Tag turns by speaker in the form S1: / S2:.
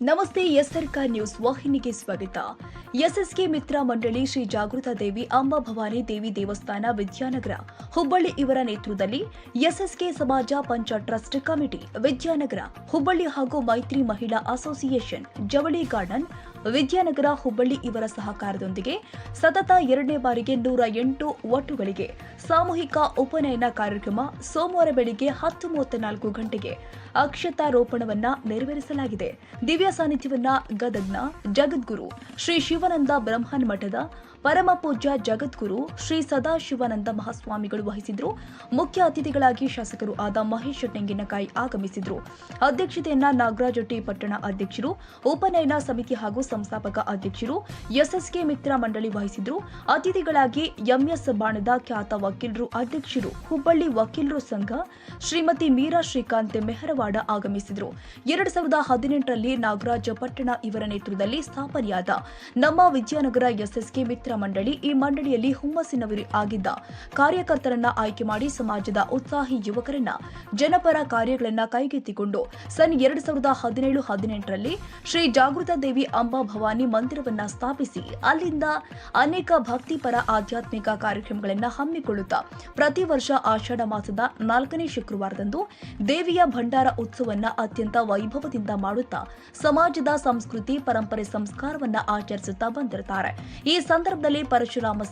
S1: ನಮಸ್ತೆ ಎಸ್ಆರ್ಕ ನ್ಯೂಸ್ ವಾಹಿನಿಗೆ ಸ್ವಾಗತ. ಎಸ್ಎಸ್ಕೆ ಮಿತ್ರ ಮಂಡಳಿ ಶ್ರೀ ಜಾಗೃತ ದೇವಿ ಅಂಬಾ ಭವಾನಿ ದೇವಿ ದೇವಸ್ಥಾನ ವಿದ್ಯಾನಗರ ಹುಬ್ಬಳ್ಳಿ ಇವರ ನೇತೃತ್ವದಲ್ಲಿ ಎಸ್ಎಸ್ಕೆ ಸಮಾಜ ಪಂಚ ಟ್ರಸ್ಟ್ ಕಮಿಟಿ ವಿದ್ಯಾನಗರ ಹುಬ್ಬಳ್ಳಿ ಹಾಗೂ ಮೈತ್ರಿ ಮಹಿಳಾ ಅಸೋಸಿಯೇಷನ್ ಜವಳಿ ಗಾರ್ಡನ್ ವಿದ್ಯಾನಗರ ಹುಬ್ಬಳ್ಳಿ ಇವರ ಸಹಕಾರದೊಂದಿಗೆ ಸತತ ಎರಡನೇ ಬಾರಿಗೆ ನೂರ ಎಂಟು ಒಟ್ಟುಗಳಿಗೆ ಸಾಮೂಹಿಕ ಉಪನಯನ ಕಾರ್ಯಕ್ರಮ ಸೋಮವಾರ ಬೆಳಿಗ್ಗೆ ಹತ್ತು ಮೂವತ್ತ ನಾಲ್ಕು ಗಂಟೆಗೆ ಅಕ್ಷತಾರೋಪಣವನ್ನ ನೆರವೇರಿಸಲಾಗಿದೆ. ದಿವ್ಯ ಸಾನ್ನಿಧ್ಯವನ್ನ ಗದಗ್ನ ಜಗದ್ಗುರು ಶ್ರೀ ಶಿವಾನಂದ ಬ್ರಹ್ಮನ್ ಮಠದ ಪರಮ ಪೂಜ್ಯ ಜಗದ್ಗುರು ಶ್ರೀ ಸದಾಶಿವಾನಂದ ಮಹಾಸ್ವಾಮಿಗಳು ವಹಿಸಿದ್ರು. ಮುಖ್ಯ ಅತಿಥಿಗಳಾಗಿ ಶಾಸಕರು ಆದ ಮಹೇಶ್ ತೆಂಗಿನಕಾಯಿ ಆಗಮಿಸಿದ್ರು. ಅಧ್ಯಕ್ಷತೆಯನ್ನ ನಾಗರಾಜ್ ಟಿ ಪಟ್ಟಣ ಅಧ್ಯಕ್ಷರು, ಉಪನಯನ ಸಮಿತಿ ಹಾಗೂ ಸಂಸ್ಥಾಪಕ ಅಧ್ಯಕ್ಷರು, ಎಸ್ಎಸ್ಕೆ ಮಿತ್ರ ಮಂಡಳಿ ವಹಿಸಿದ್ರು. ಅತಿಥಿಗಳಾಗಿ ಎಂಎಸ್ ಬಾಣದ ಖ್ಯಾತ ವಕೀಲರು ಅಧ್ಯಕ್ಷರು, ಹುಬ್ಬಳ್ಳಿ ವಕೀಲರು ಸಂಘ, ಶ್ರೀಮತಿ ಮೀರಾ ಶ್ರೀಕಾಂತ್ ಮೆಹರವಾಡ ಆಗಮಿಸಿದ್ರು. ಎರಡ್ ಸಾವಿರದ ಹದಿನೆಂಟರಲ್ಲಿ ನಾಗರಾಜ ಪಟ್ಟಣ ಇವರ ನೇತೃತ್ವದಲ್ಲಿ ಸ್ಥಾಪನೆಯಾದ ನಮ್ಮ ವಿದ್ಯಾನಗರ ಎಸ್ಎಸ್ಕೆ ಮಿತ್ರ ಮಂಡಳಿ ಈ ಮಂಡಳಿಯಲ್ಲಿ ಹುಮ್ಮಸ್ಸಿನವರು ಆಗಿದ್ದ. ಕಾರ್ಯಕರ್ತರನ್ನ ಆಯ್ಕೆ ಮಾಡಿ ಸಮಾಜದ ಉತ್ಸಾಹಿ ಯುವಕರನ್ನ ಜನಪರ ಕಾರ್ಯಗಳನ್ನ ಕೈಗೆತ್ತಿಕೊಂಡು ಸನ್ ಎರಡ್ ಸಾವಿರದ ಹದಿನೇಳು ಹದಿನೆಂಟರಲ್ಲಿ ಶ್ರೀ ಜಾಗೃತ ದೇವಿ ಅಂಬಾ ಭವಾನಿ ಮಂದಿರವನ್ನ ಸ್ಥಾಪಿಸಿ ಅಲ್ಲಿಂದ ಅನೇಕ ಭಕ್ತಿಪರ ಆಧ್ಯಾತ್ಮಿಕ ಕಾರ್ಯಕ್ರಮಗಳನ್ನ ಹಮ್ಮಿಕೊಳ್ಳುತ್ತಾ ಪ್ರತಿ ವರ್ಷ ಆಷಾಢ ಮಾಸದ ನಾಲ್ಕನೇ ಶುಕ್ರವಾರದಂದು ದೇವಿಯ ಭಂಡಾರ ಉತ್ಸವವನ್ನ ಅತ್ಯಂತ ವೈಭವದಿಂದ ಮಾಡುತ್ತಾ ಸಮಾಜದ ಸಂಸ್ಕೃತಿ, ಪರಂಪರೆ, ಸಂಸ್ಕಾರವನ್ನ ಆಚರಿಸುತ್ತಾ ಬಂದಿರುತ್ತಾರೆ. ಈ ಸಂದರ್ಭದಲ್ಲಿ ಪರಶುರಾಮ